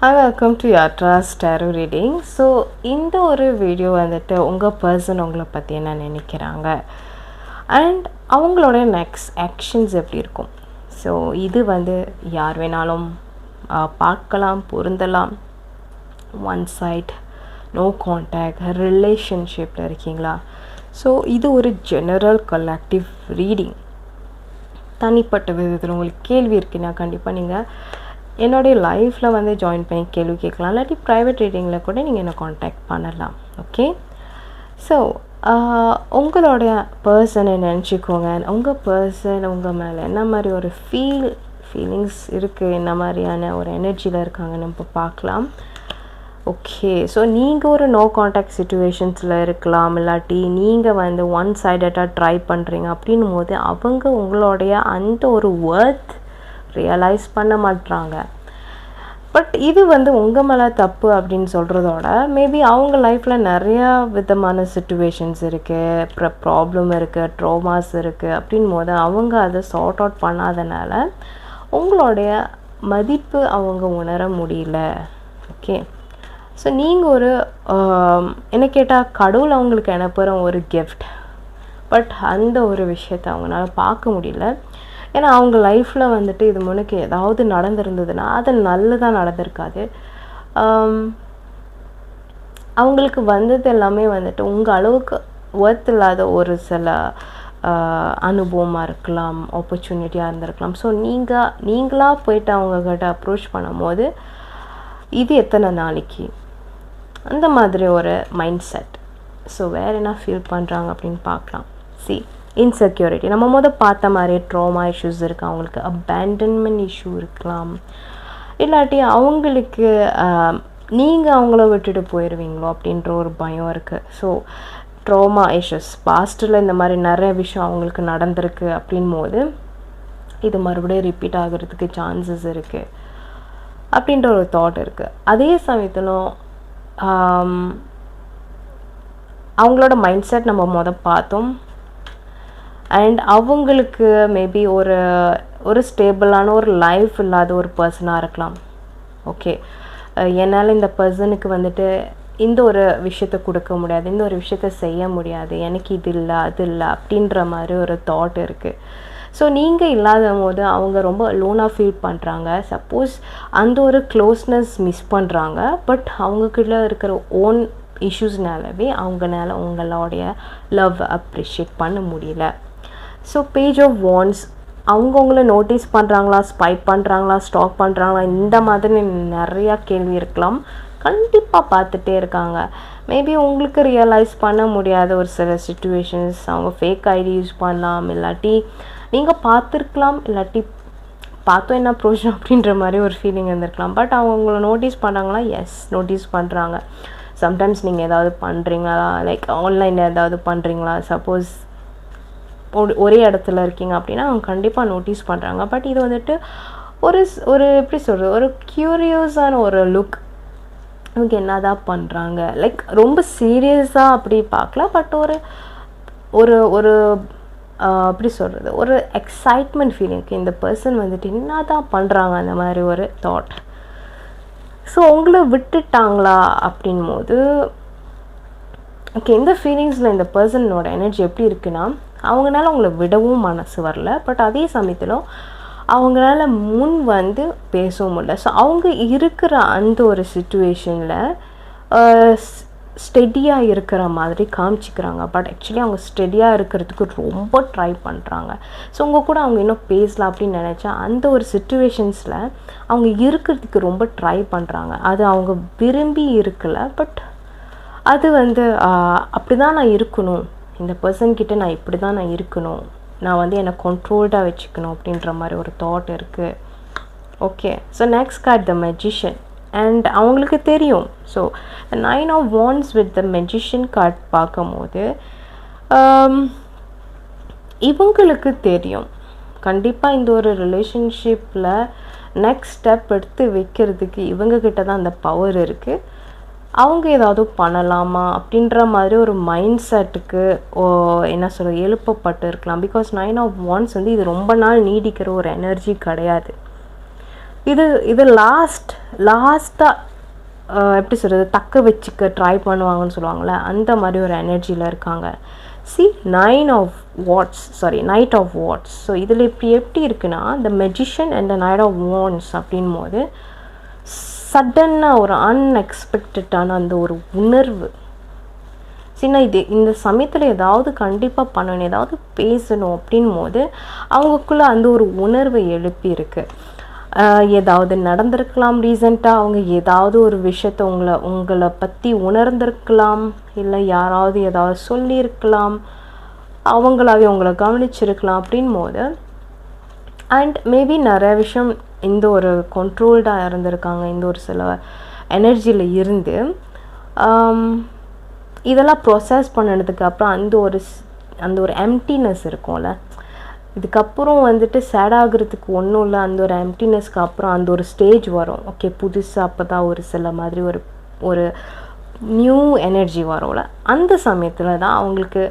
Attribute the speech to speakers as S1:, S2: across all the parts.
S1: Hi welcome to யாட்ராஸ் tarot reading so இந்த ஒரு வீடியோ வந்துட்டு உங்கள் பர்சன் உங்களை பற்றி என்ன நினைக்கிறாங்க? அண்ட் அவங்களோட நெக்ஸ்ட் ஆக்ஷன்ஸ் எப்படி இருக்கும்? ஸோ இது வந்து யார் வேணாலும் பார்க்கலாம் பொருந்தலாம். ஒன் சைட் நோ கான்டாக்ட் ரிலேஷன்ஷிப்பில் இருக்கீங்களா? ஸோ இது ஒரு ஜெனரல் கலெக்டிவ் ரீடிங் தனிப்பட்ட விதத்தில் உங்களுக்கு கேள்வி இருக்குன்னா கண்டிப்பாக நீங்கள் என்னுடைய லைஃப்பில் வந்து ஜாயின் பண்ணி கேள்வி கேட்கலாம். இல்லாட்டி ப்ரைவேட் ரீடிங்கில் கூட நீங்கள் என்னை காண்டாக்ட் பண்ணலாம். ஓகே ஸோ உங்களோட பர்சனை நினச்சிக்கோங்க. உங்கள் பர்சன் உங்கள் மேலே என்ன மாதிரி ஒரு ஃபீல் ஃபீலிங்ஸ் இருக்குது என்ன மாதிரியான ஒரு எனர்ஜியில் இருக்காங்கன்னு நம்ம பார்க்கலாம். ஓகே ஸோ நீங்கள் ஒரு நோ காண்டாக்ட் சுச்சுவேஷன்ஸில் இருக்கலாம். இல்லாட்டி நீங்கள் வந்து ஒன் சைடட்டாக ட்ரை பண்ணுறீங்க அப்படின்னும் போது அவங்க உங்களுடைய அந்த ஒரு ஒர்த் ரியலைஸ் பண்ண மாட்றாங்க. பட் இது வந்து உங்கள் மேலே தப்பு அப்படின்னு சொல்கிறதோட மேபி அவங்க லைஃப்பில் நிறையா விதமான சுச்சுவேஷன்ஸ் இருக்குது அப்புறம் ப்ராப்ளம் இருக்குது ட்ரோமாஸ் இருக்குது அப்படின் போது அவங்க அதை சார்ட் அவுட் பண்ணாதனால உங்களுடைய மதிப்பு அவங்க உணர முடியல. ஓகே ஸோ நீங்கள் ஒரு என்ன கேட்டால் கடவுள் அவங்களுக்கு அனுப்புகிற ஒரு கிஃப்ட் பட் அந்த ஒரு விஷயத்தை அவங்களால பார்க்க முடியல. ஏன்னா அவங்க லைஃப்பில் வந்துட்டு இது முன்னுக்கு ஏதாவது நடந்திருந்ததுன்னா அது நல்லதாக நடந்திருக்காது. அவங்களுக்கு வந்தது எல்லாமே வந்துட்டு உங்கள் அளவுக்கு ஒர்த் இல்லாத ஒரு சில அனுபவமாக இருக்கலாம் ஆப்பர்ச்சுனிட்டியாக இருந்திருக்கலாம். ஸோ நீங்கள் நீங்களாக போயிட்டு அவங்கக்கிட்ட அப்ரோச் பண்ணும்போது இது எத்தனை நாளைக்கு? அந்த மாதிரி ஒரு மைண்ட் செட் ஸோ வேறு என்ன ஃபீல் பண்ணுறாங்க அப்படின்னு பார்க்கலாம். சி இன்செக்யூரிட்டி நம்ம முத பார்த்த மாதிரி ட்ரோமா இஷ்யூஸ் இருக்குது அவங்களுக்கு அபேண்டன்மெண்ட் இஷ்யூ இருக்கலாம். இல்லாட்டி அவங்களுக்கு நீங்கள் அவங்கள விட்டுட்டு போயிடுவீங்களோ அப்படின்ற ஒரு பயம் இருக்குது ஸோ ட்ரோமா இஷ்யூஸ் பாஸ்ட்டில் இந்த மாதிரி நிறைய விஷயம் அவங்களுக்கு நடந்திருக்கு அப்படின் போது இது மறுபடியும் ரிப்பீட் ஆகிறதுக்கு சான்சஸ் இருக்குது அப்படின்ற ஒரு தாட் இருக்குது அதே சமயத்திலும் அவங்களோட மைண்ட் செட் நம்ம மொதல் பார்த்தோம். அண்ட் அவங்களுக்கு மேபி ஒரு ஒரு ஸ்டேபிளான ஒரு லைஃப் இல்லாத ஒரு பர்சனாக இருக்கலாம். ஓகே என்னால் இந்த பர்சனுக்கு வந்துட்டு இந்த ஒரு விஷயத்தை கொடுக்க முடியாது இந்த ஒரு விஷயத்த செய்ய முடியாது எனக்கு இது இல்லை அது இல்லை அப்படின்ற மாதிரி ஒரு தாட் இருக்குது ஸோ நீங்கள் இல்லாத போது அவங்க ரொம்ப லோனாக ஃபீல் பண்ணுறாங்க சப்போஸ் அந்த ஒரு க்ளோஸ்னஸ் மிஸ் பண்ணுறாங்க பட் அவங்கக்கிட்ட இருக்கிற ஓன் இஷ்யூஸ்னாலவே அவங்கனால உங்களோடைய லவ் அப்ரிஷியேட் பண்ண முடியல. ஸோ பேஜ் ஆஃப் வான்ஸ் அவங்கவுங்கள நோட்டீஸ் பண்ணுறாங்களா ஸ்பை பண்ணுறாங்களா ஸ்டாக் பண்ணுறாங்களா இந்த மாதிரி நிறையா கேள்வி இருக்கலாம். கண்டிப்பாக பார்த்துட்டே இருக்காங்க. மேபி உங்களுக்கு ரியலைஸ் பண்ண முடியாத ஒரு சில சுச்சுவேஷன்ஸ் அவங்க ஃபேக் ஐடி யூஸ் பண்ணலாம் இல்லாட்டி நீங்கள் பார்த்துருக்கலாம் இல்லாட்டி பார்த்தோம் என்ன ப்ரோஜனம் அப்படின்ற மாதிரி ஒரு ஃபீலிங் இருந்திருக்கலாம். பட் அவங்க உங்களை நோட்டீஸ் பண்ணுறாங்களா எஸ் நோட்டீஸ் பண்ணுறாங்க சம்டைம்ஸ் நீங்கள் ஏதாவது பண்ணுறீங்களா லைக் ஆன்லைனில் ஏதாவது பண்ணுறீங்களா சப்போஸ் ஒரு ஒரே இடத்துல இருக்கீங்க அப்படின்னா அவங்க கண்டிப்பாக நோட்டீஸ் பண்ணுறாங்க பட் இது வந்துட்டு ஒரு ஒரு எப்படி சொல்கிறது ஒரு க்யூரியஸான ஒரு லுக் இவங்க என்னதான் பண்ணுறாங்க லைக் ரொம்ப சீரியஸாக அப்படி பார்க்கல. பட் ஒரு ஒரு ஒரு எப்படி சொல்கிறது ஒரு எக்ஸைட்மெண்ட் ஃபீலிங்க்கு இந்த பர்சன் வந்துட்டு என்னதான் பண்ணுறாங்க அந்த மாதிரி ஒரு தாட் ஸோ உங்களை விட்டுட்டாங்களா அப்படின் போது ஓகே இந்த ஃபீலிங்ஸில் இந்த பர்சனோட எனர்ஜி எப்படி இருக்குன்னா அவங்களால அவங்கள விடவும் மனசு வரல. பட் அதே சமயத்தில் அவங்களால முன் வந்து பேசவும் முடியல. ஸோ அவங்க இருக்கிற அந்த ஒரு சுச்சுவேஷனில் ஸ்டெடியாக இருக்கிற மாதிரி காமிச்சிக்கிறாங்க. பட் ஆக்சுவலி அவங்க ஸ்டெடியாக இருக்கிறதுக்கு ரொம்ப ட்ரை பண்ணுறாங்க ஸோ உங்கள் கூட அவங்க இன்னும் பேசலாம் அப்படின்னு நினச்சா அந்த ஒரு சுச்சுவேஷன்ஸில் அவங்க இருக்கிறதுக்கு ரொம்ப ட்ரை பண்ணுறாங்க அது அவங்க விரும்பி இருக்கலை. பட் அது வந்து அப்படி தான் நான் இருக்கணும். இந்த பர்சன்கிட்ட நான் இப்படி தான் நான் இருக்கணும். நான் வந்து என்னை கண்ட்ரோல்டாக வச்சுக்கணும் அப்படின்ற மாதிரி ஒரு தாட் இருக்குது okay so next card the magician and அவங்களுக்கு தெரியும். So nine of wands with the magician card பார்க்கும்போது um, இவங்களுக்கு தெரியும். கண்டிப்பாக இந்த ஒரு ரிலேஷன்ஷிப்பில் நெக்ஸ்ட் ஸ்டெப் எடுத்து வைக்கிறதுக்கு இவங்கக்கிட்ட தான் அந்த பவர் இருக்குது அவங்க ஏதாவது பண்ணலாமா அப்படின்ற மாதிரி ஒரு மைண்ட் செட்டுக்கு என்ன சொல்கிறது எழுப்பப்பட்டு இருக்கலாம். பிகாஸ் நைன் ஆஃப் ஒன்ஸ் வந்து இது ரொம்ப நாள் நீடிக்கிற ஒரு எனர்ஜி கிடையாது. இது இது லாஸ்ட் லாஸ்ட்டாக எப்படி சொல்கிறது தக்க வச்சுக்க ட்ரை பண்ணுவாங்கன்னு சொல்லுவாங்கள்ல அந்த மாதிரி ஒரு எனர்ஜியில் இருக்காங்க. See nine of wands sorry knight of wands so இதில் இப்படி எப்படி இருக்குன்னா இந்த magician and the knight of wands அப்படின் போது சடன்னாக ஒரு அன்எக்ஸ்பெக்டடான அந்த ஒரு உணர்வு. சின்ன இது இந்த சமயத்தில் ஏதாவது கண்டிப்பாக பண்ணணும் ஏதாவது பேசணும் அப்படின் போது அவங்களுக்குள்ளே அந்த ஒரு உணர்வை எழுப்பியிருக்கு ஏதாவது நடந்திருக்கலாம் ரீசெண்டாக அவங்க ஏதாவது ஒரு விஷயத்த உங்களை உங்களை பற்றி உணர்ந்திருக்கலாம் இல்லை யாராவது ஏதாவது சொல்லியிருக்கலாம் அவங்களாவே உங்களை கவனிச்சிருக்கலாம் அப்படின் போது அண்ட் மேபி நிறைய விஷயம் இந்த ஒரு கண்ட்ரோல்டாக இருந்திருக்காங்க இந்த ஒரு சில எனர்ஜியில் இருந்து. இதெல்லாம் ப்ரொசஸ் பண்ணதுக்கு அப்புறம் அந்த ஒரு அந்த ஒரு எம்டினஸ் இருக்கும்ல. இதுக்கப்புறம் வந்துட்டு சேட் ஆகுறதுக்கு ஒன்றும் இல்லை அந்த ஒரு எம்டினஸ்க்கு அப்புறம் அந்த ஒரு ஸ்டேஜ் வரும். ஓகே புதுசாக அப்போ தான் ஒரு சில மாதிரி ஒரு ஒரு நியூ எனர்ஜி வரும்ல. அந்த சமயத்தில் தான் அவங்களுக்கு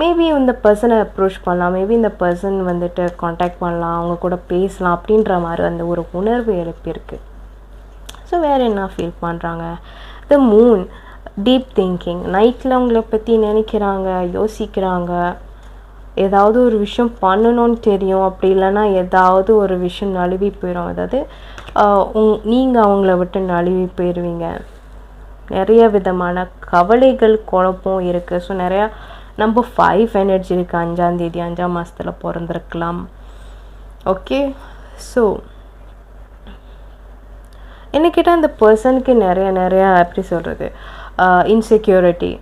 S1: மேபி இந்த பர்சனை அப்ரோச் பண்ணலாம். மேபி இந்த பர்சன் வந்துட்டு காண்டாக்ட் பண்ணலாம். அவங்க கூட பேசலாம் அப்படின்ற மாதிரி அந்த ஒரு உணர்வு எழுப்பியிருக்கு. ஸோ வேறு என்ன ஃபீல் பண்ணுறாங்க த மூன் டீப் திங்கிங் நைட்டில் அவங்கள பற்றி நினைக்கிறாங்க யோசிக்கிறாங்க. ஏதாவது ஒரு விஷயம் பண்ணணும்னு தெரியும். அப்படி இல்லைன்னா ஏதாவது ஒரு விஷயம் நழுவி போயிடும் அதாவது நீங்கள் அவங்கள விட்டு நழுவி போயிடுவீங்க நிறைய விதமான கவலைகள் குழப்பம் இருக்குது ஸோ நிறையா நம்பர் ஃபைவ் எனர்ஜி இருக்குது அஞ்சாந்தேதி அஞ்சாம் மாதத்தில் பிறந்திருக்கலாம். ஓகே ஸோ என்ன கேட்டால் அந்த பர்சனுக்கு நிறைய நிறையா எப்படி சொல்கிறது இன்செக்யூரிட்டி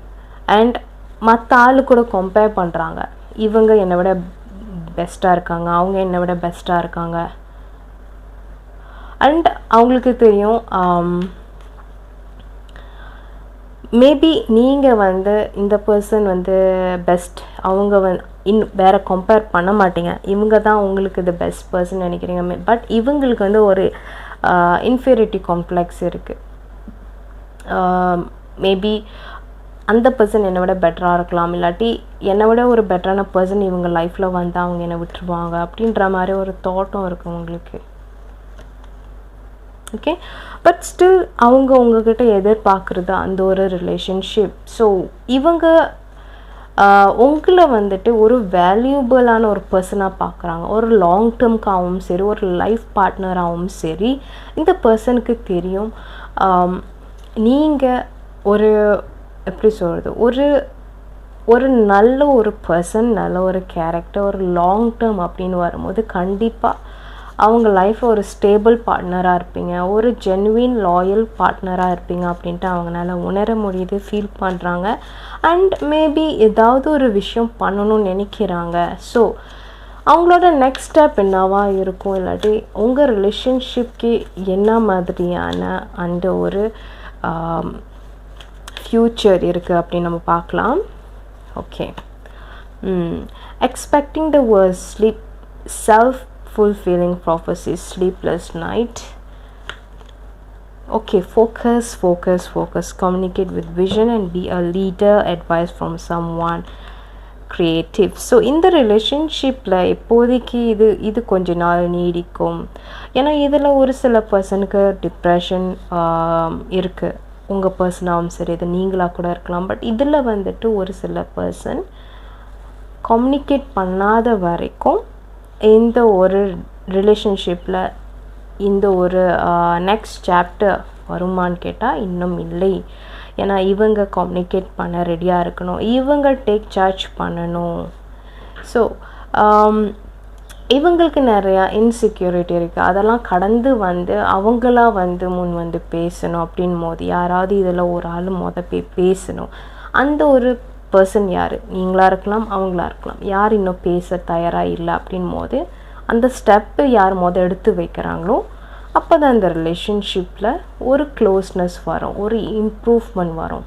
S1: அண்ட் மற்ற ஆளு கூட கம்பேர் பண்ணுறாங்க இவங்க என்னை விட பெஸ்ட்டாக இருக்காங்க. அவங்க என்னை விட பெஸ்ட்டாக இருக்காங்க. அண்ட் அவங்களுக்கு தெரியும் மேபி நீங்கள் வந்து இந்த பர்சன் வந்து பெஸ்ட் அவங்க வந் இன் வேறு கம்பேர் பண்ண மாட்டீங்க. இவங்க தான் உங்களுக்கு இது பெஸ்ட் பர்சன் நினைக்கிறீங்க. பட் இவங்களுக்கு வந்து ஒரு இன்ஃபீரிட்டி காம்ப்ளெக்ஸ் இருக்குது மேபி அந்த பர்சன் என்னை விட பெட்டராக இருக்கலாம். இல்லாட்டி என்னை விட ஒரு பெட்டரான பர்சன் இவங்க லைஃப்பில் வந்து அவங்க என்னை விட்டுருவாங்க. அப்படின்ற மாதிரி ஒரு தாட்டும் இருக்குது உங்களுக்கு. ஓகே பட் ஸ்டில் அவங்க உங்ககிட்ட எதிர்பார்க்குறது அந்த ஒரு ரிலேஷன்ஷிப் ஸோ இவங்க உங்களை வந்துட்டு ஒரு வேல்யூபிளான ஒரு பர்சனாக பார்க்குறாங்க. ஒரு லாங் டேர்ம்க்காகவும் சரி ஒரு லைஃப் பார்ட்னராகவும் சரி இந்த பர்சனுக்கு தெரியும். நீங்கள் ஒரு எப்படி சொல்கிறது ஒரு ஒரு நல்ல ஒரு பர்சன் நல்ல ஒரு கேரக்டர் ஒரு லாங் டேர்ம் அப்படின்னு வரும்போது கண்டிப்பாக அவங்க லைஃப் ஒரு ஸ்டேபிள் பார்ட்னராக இருப்பீங்க. ஒரு ஜென்வின் லாயல் பார்ட்னராக இருப்பீங்க அப்படின்ட்டு அவங்களால உணர முடியுது ஃபீல் பண்ணுறாங்க அண்ட் மேபி ஏதாவது ஒரு விஷயம் பண்ணணும்னு நினைக்கிறாங்க. ஸோ அவங்களோட நெக்ஸ்ட் ஸ்டெப் என்னவா இருக்கும்? இல்லாட்டி உங்கள் ரிலேஷன்ஷிப்க்கு என்ன மாதிரியான அந்த ஒரு ஃப்யூச்சர் இருக்குது அப்படின்னு நம்ம பார்க்கலாம். Okay expecting the worst sleep self fulfilling prophecies sleepless night. Okay focus focus focus. Communicate with vision and be a leader advice from someone creative. So இந்த ரிலேஷன்ஷிப்பில் இப்போதைக்கு இது இது கொஞ்ச நாள் நீடிக்கும். ஏன்னா இதில் ஒரு சில பர்சனுக்கு டிப்ரெஷன் இருக்குது உங்கள் பர்சனாகவும் சரி இது நீங்களாக கூட இருக்கலாம். பட் இதில் வந்துட்டு ஒரு சில பர்சன் கம்யூனிகேட் பண்ணாத வரைக்கும் இந்த ஒரு ரிலேஷன்ஷிப்பில் இந்த ஒரு நெக்ஸ்ட் சாப்டர் வருமான்னு கேட்டால் இன்னும் இல்லை. ஏன்னா இவங்க கம்யூனிகேட் பண்ண ரெடியாக இருக்கணும். இவங்க டேக் சார்ஜ் பண்ணணும். ஸோ இவங்களுக்கு நிறையா இன்செக்யூரிட்டி இருக்குது அதெல்லாம் கடந்து வந்து அவங்களா வந்து முன் வந்து பேசணும் அப்படின் போது யாராவது இதில் ஒரு ஆள் மொதல் போய் பேசணும். அந்த ஒரு பர்சன் யார்? நீங்களாக இருக்கலாம் அவங்களா இருக்கலாம். யார் இன்னும் பேச தயாராக இல்லை அப்படின் போது அந்த ஸ்டெப்பு யார் மொதல் எடுத்து வைக்கிறாங்களோ அப்போ தான் அந்த ரிலேஷன்ஷிப்பில் ஒரு க்ளோஸ்னஸ் வரும் ஒரு இம்ப்ரூவ்மெண்ட் வரும்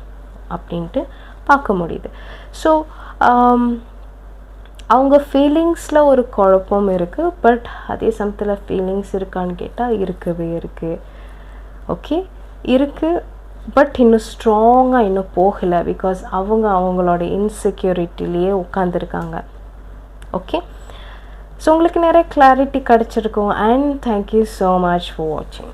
S1: அப்படின்ட்டு பார்க்க முடியுது. ஸோ um, அவங்க ஃபீலிங்ஸில் ஒரு குழப்பம் இருக்குது பட் அதே சமயத்தில் ஃபீலிங்ஸ் இருக்கான்னு கேட்டால் இருக்கவே இருக்குது ஓகே இருக்குது பட் இன்னும் ஸ்ட்ராங்காக இன்னும் போகலை பிகாஸ் அவங்க அவங்களோட இன்செக்யூரிட்டிலேயே உட்காந்துருக்காங்க ஓகே ஸோ உங்களுக்கு நிறைய கிளாரிட்டி கிடச்சிருக்கும் and thank you so much for வாட்சிங்